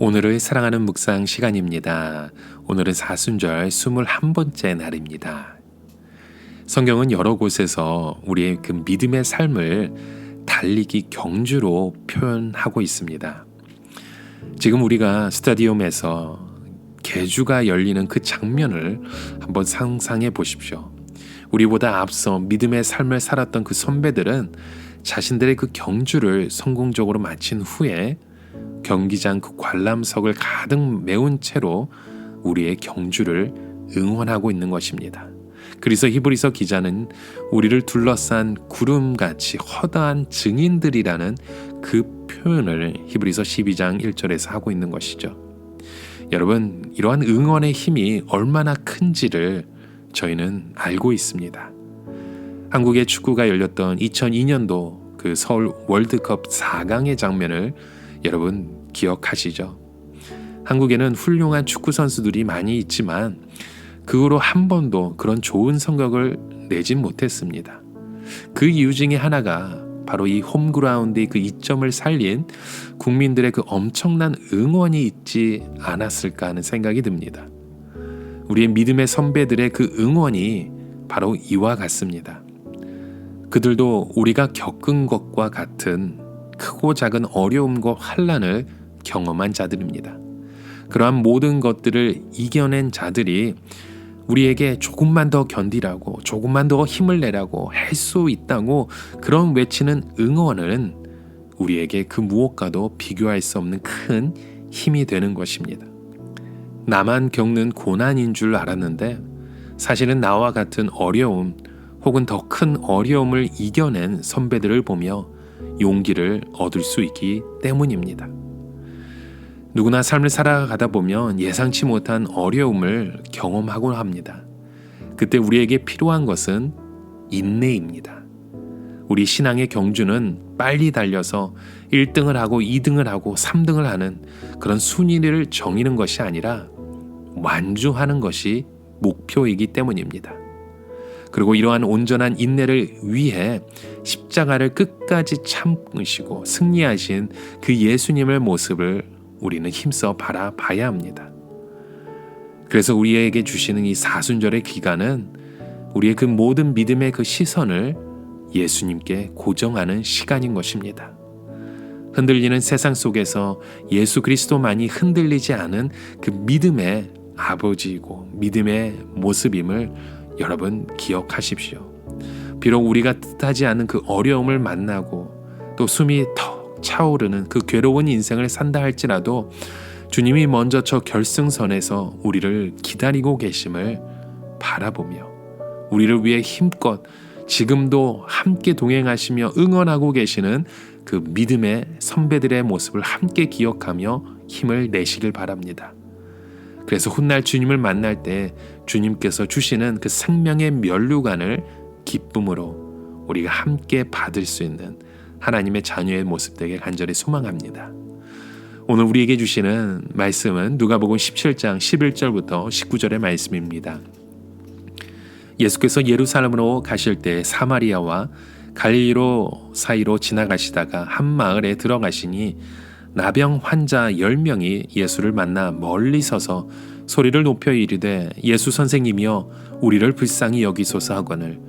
오늘을 사랑하는 묵상 시간입니다. 오늘은 사순절 21번째 날입니다. 성경은 여러 곳에서 우리의 그 믿음의 삶을 달리기 경주로 표현하고 있습니다. 지금 우리가 스타디움에서 개주가 열리는 그 장면을 한번 상상해 보십시오. 우리보다 앞서 믿음의 삶을 살았던 그 선배들은 자신들의 그 경주를 성공적으로 마친 후에 경기장 그 관람석을 가득 메운 채로 우리의 경주를 응원하고 있는 것입니다. 그래서 히브리서 기자는 우리를 둘러싼 구름같이 허다한 증인들이라는 그 표현을 히브리서 12장 1절에서 하고 있는 것이죠. 여러분, 이러한 응원의 힘이 얼마나 큰지를 저희는 알고 있습니다. 한국의 축구가 열렸던 2002년도 그 서울 월드컵 4강의 장면을 여러분 기억하시죠? 한국에는 훌륭한 축구 선수들이 많이 있지만 그 후로 한 번도 그런 좋은 성적을 내진 못했습니다. 그 이유 중에 하나가 바로 이 홈그라운드의 그 이점을 살린 국민들의 그 엄청난 응원이 있지 않았을까 하는 생각이 듭니다. 우리의 믿음의 선배들의 그 응원이 바로 이와 같습니다. 그들도 우리가 겪은 것과 같은 크고 작은 어려움과 환란을 경험한 자들입니다. 그러한 모든 것들을 이겨낸 자들이 우리에게 조금만 더 견디라고, 조금만 더 힘을 내라고 할 수 있다고 그런 외치는 응원은 우리에게 그 무엇과도 비교할 수 없는 큰 힘이 되는 것입니다. 나만 겪는 고난인 줄 알았는데 사실은 나와 같은 어려움 혹은 더 큰 어려움을 이겨낸 선배들을 보며 용기를 얻을 수 있기 때문입니다. 누구나 삶을 살아가다 보면 예상치 못한 어려움을 경험하곤 합니다. 그때 우리에게 필요한 것은 인내입니다. 우리 신앙의 경주는 빨리 달려서 1등을 하고 2등을 하고 3등을 하는 그런 순위를 정의는 것이 아니라 완주하는 것이 목표이기 때문입니다. 그리고 이러한 온전한 인내를 위해 십자가를 끝까지 참으시고 승리하신 그 예수님의 모습을 우리는 힘써 바라봐야 합니다. 그래서 우리에게 주시는 이 사순절의 기간은 우리의 그 모든 믿음의 그 시선을 예수님께 고정하는 시간인 것입니다. 흔들리는 세상 속에서 예수 그리스도만이 흔들리지 않은 그 믿음의 아버지이고 믿음의 모습임을 여러분 기억하십시오. 비록 우리가 뜻하지 않은 그 어려움을 만나고 또 숨이 턱 차오르는 그 괴로운 인생을 산다 할지라도 주님이 먼저 저 결승선에서 우리를 기다리고 계심을 바라보며 우리를 위해 힘껏 지금도 함께 동행하시며 응원하고 계시는 그 믿음의 선배들의 모습을 함께 기억하며 힘을 내시길 바랍니다. 그래서 훗날 주님을 만날 때 주님께서 주시는 그 생명의 면류관을 기쁨으로 우리가 함께 받을 수 있는 하나님의 자녀의 모습 되길 간절히 소망합니다. 오늘 우리에게 주시는 말씀은 누가복음 17장 11절부터 19절의 말씀입니다. 예수께서 예루살렘으로 가실 때 사마리아와 갈리로 사이로 지나가시다가 한 마을에 들어가시니 나병 환자 10명이 예수를 만나 멀리 서서 소리를 높여 이르되 예수 선생님이여 우리를 불쌍히 여기소서 하거늘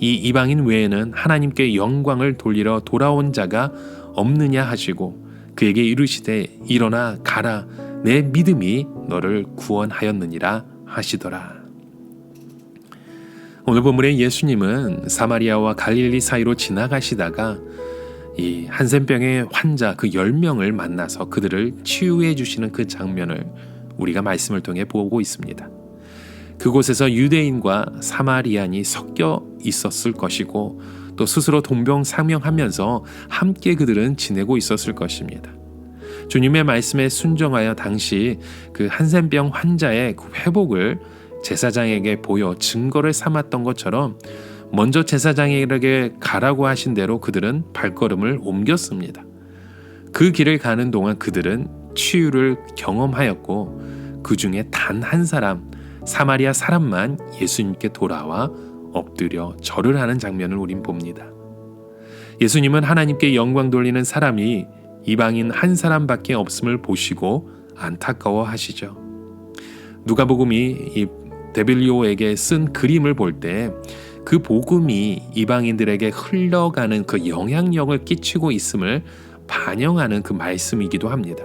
이 이방인 외에는 하나님께 영광을 돌리러 돌아온 자가 없느냐 하시고 그에게 이르시되 일어나 가라 내 믿음이 너를 구원하였느니라 하시더라. 오늘 본문의 예수님은 사마리아와 갈릴리 사이로 지나가시다가 이 한센병의 환자 그 10명을 만나서 그들을 치유해 주시는 그 장면을 우리가 말씀을 통해 보고 있습니다. 그곳에서 유대인과 사마리안이 섞여 있었을 것이고 또 스스로 동병상명하면서 함께 그들은 지내고 있었을 것입니다. 주님의 말씀에 순종하여 당시 그 한센병 환자의 그 회복을 제사장에게 보여 증거를 삼았던 것처럼 먼저 제사장에게 가라고 하신 대로 그들은 발걸음을 옮겼습니다. 그 길을 가는 동안 그들은 치유를 경험하였고 그 중에 단 한 사람 사마리아 사람만 예수님께 돌아와 엎드려 절을 하는 장면을 우린 봅니다. 예수님은 하나님께 영광 돌리는 사람이 이방인 한 사람밖에 없음을 보시고 안타까워 하시죠. 누가복음이 이 데빌리오에게 쓴 그림을 볼 때 그 복음이 이방인들에게 흘러가는 그 영향력을 끼치고 있음을 반영하는 그 말씀이기도 합니다.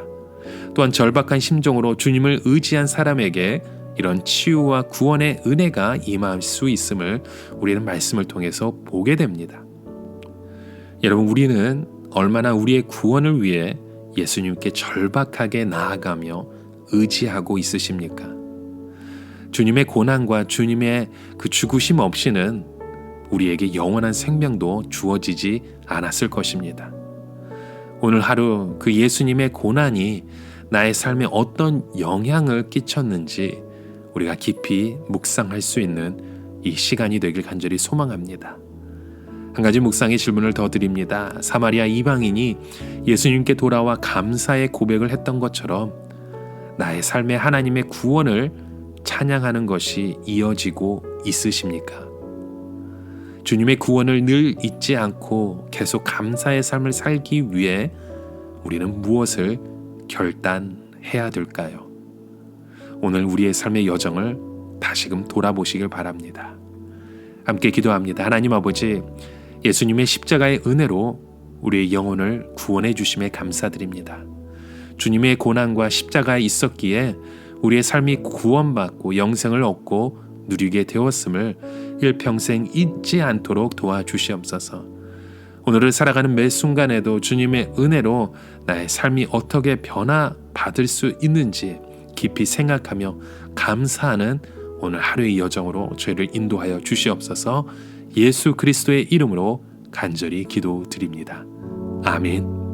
또한 절박한 심정으로 주님을 의지한 사람에게 이런 치유와 구원의 은혜가 임할 수 있음을 우리는 말씀을 통해서 보게 됩니다. 여러분, 우리는 얼마나 우리의 구원을 위해 예수님께 절박하게 나아가며 의지하고 있으십니까? 주님의 고난과 주님의 그 죽으심 없이는 우리에게 영원한 생명도 주어지지 않았을 것입니다. 오늘 하루 그 예수님의 고난이 나의 삶에 어떤 영향을 끼쳤는지 우리가 깊이 묵상할 수 있는 이 시간이 되길 간절히 소망합니다. 한 가지 묵상의 질문을 더 드립니다. 사마리아 이방인이 예수님께 돌아와 감사의 고백을 했던 것처럼 나의 삶에 하나님의 구원을 찬양하는 것이 이어지고 있으십니까? 주님의 구원을 늘 잊지 않고 계속 감사의 삶을 살기 위해 우리는 무엇을 결단해야 될까요? 오늘 우리의 삶의 여정을 다시금 돌아보시길 바랍니다. 함께 기도합니다. 하나님 아버지, 예수님의 십자가의 은혜로 우리의 영혼을 구원해 주심에 감사드립니다. 주님의 고난과 십자가에 있었기에 우리의 삶이 구원받고 영생을 얻고 누리게 되었음을 일평생 잊지 않도록 도와주시옵소서. 오늘을 살아가는 매 순간에도 주님의 은혜로 나의 삶이 어떻게 변화받을 수 있는지 깊이 생각하며 감사하는 오늘 하루의 여정으로 저희를 인도하여 주시옵소서 예수 그리스도의 이름으로 간절히 기도드립니다. 아멘.